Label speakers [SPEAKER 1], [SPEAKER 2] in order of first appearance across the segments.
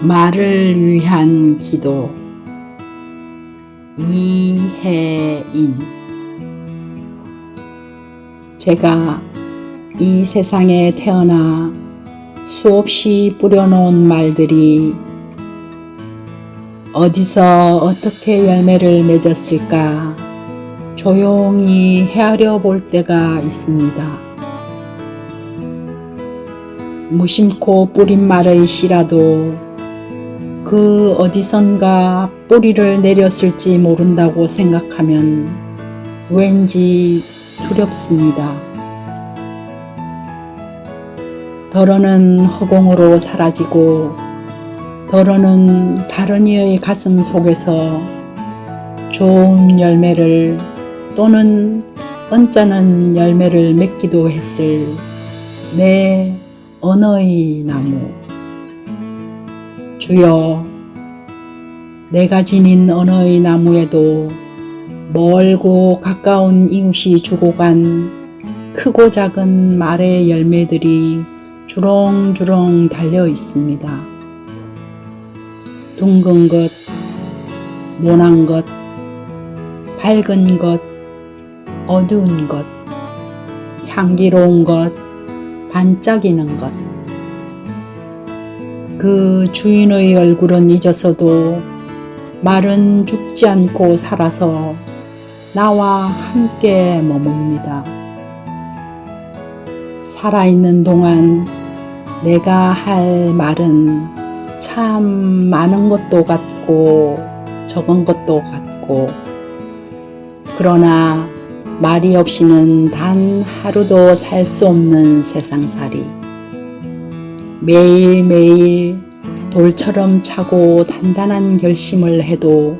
[SPEAKER 1] 말을 위한 기도 이혜인 제가 이 세상에 태어나 수없이 뿌려놓은 말들이 어디서 어떻게 열매를 맺었을까 조용히 헤아려 볼 때가 있습니다. 무심코 뿌린 말의 씨라도 그 어디선가 뿌리를 내렸을지 모른다고 생각하면 왠지 두렵습니다. 덜어는 허공으로 사라지고 덜어는 다른 이의 가슴 속에서 좋은 열매를 또는 언짢은 열매를 맺기도 했을 내 언어의 나무 주여 내가 지닌 언어의 나무에도 멀고 가까운 이웃이 주고 간 크고 작은 말의 열매들이 주렁주렁 달려 있습니다. 둥근 것, 모난 것, 밝은 것, 어두운 것, 향기로운 것, 반짝이는 것. 그 주인의 얼굴은 잊어서도 말은 죽지 않고 살아서 나와 함께 머뭅니다. 살아있는 동안 내가 할 말은 참 많은 것도 같고 적은 것도 같고 그러나 말이 없이는 단 하루도 살 수 없는 세상살이 매일매일 돌처럼 차고 단단한 결심을 해도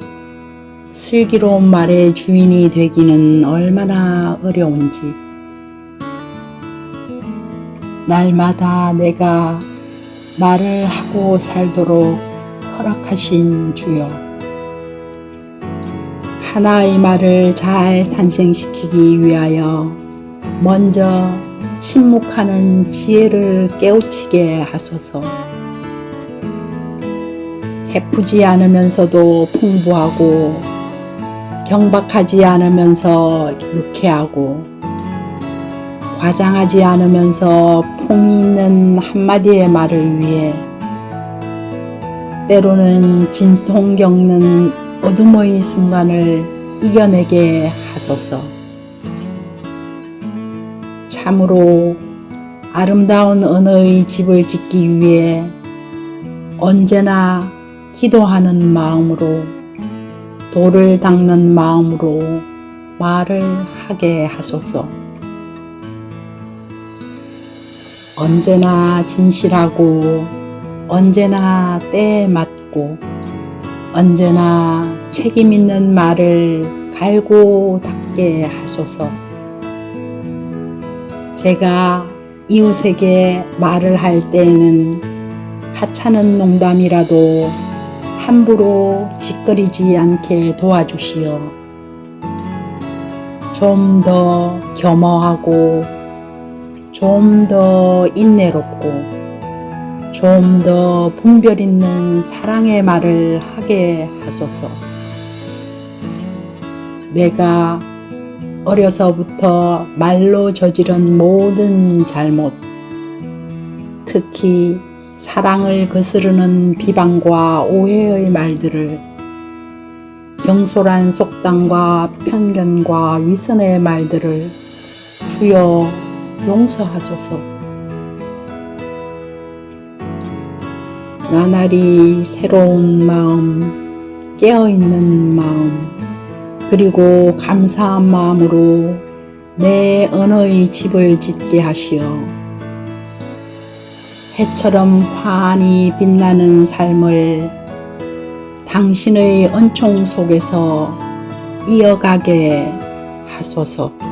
[SPEAKER 1] 슬기로운 말의 주인이 되기는 얼마나 어려운지. 날마다 내가 말을 하고 살도록 허락하신 주여. 하나의 말을 잘 탄생시키기 위하여 먼저 침묵하는 지혜를 깨우치게 하소서. 해프지 않으면서도 풍부하고 경박하지 않으면서 유쾌하고 과장하지 않으면서 품이 있는 한마디의 말을 위해 때로는 진통 겪는 어둠의 순간을 이겨내게 하소서. 참으로 아름다운 언어의 집을 짓기 위해 언제나 기도하는 마음으로 돌을 닦는 마음으로 말을 하게 하소서. 언제나 진실하고 언제나 때에 맞고 언제나 책임 있는 말을 갈고 닦게 하소서. 제가 이웃에게 말을 할 때에는 하찮은 농담이라도 함부로 짓거리지 않게 도와주시어 좀 더 겸허하고 좀 더 인내롭고 좀 더 분별 있는 사랑의 말을 하게 하소서. 내가 어려서부터 말로 저지른 모든 잘못, 특히 사랑을 거스르는 비방과 오해의 말들을 경솔한 속담과 편견과 위선의 말들을 주여 용서하소서. 나날이 새로운 마음, 깨어있는 마음, 그리고 감사한 마음으로 내 언어의 집을 짓게 하시어 해처럼 환히 빛나는 삶을 당신의 은총 속에서 이어가게 하소서.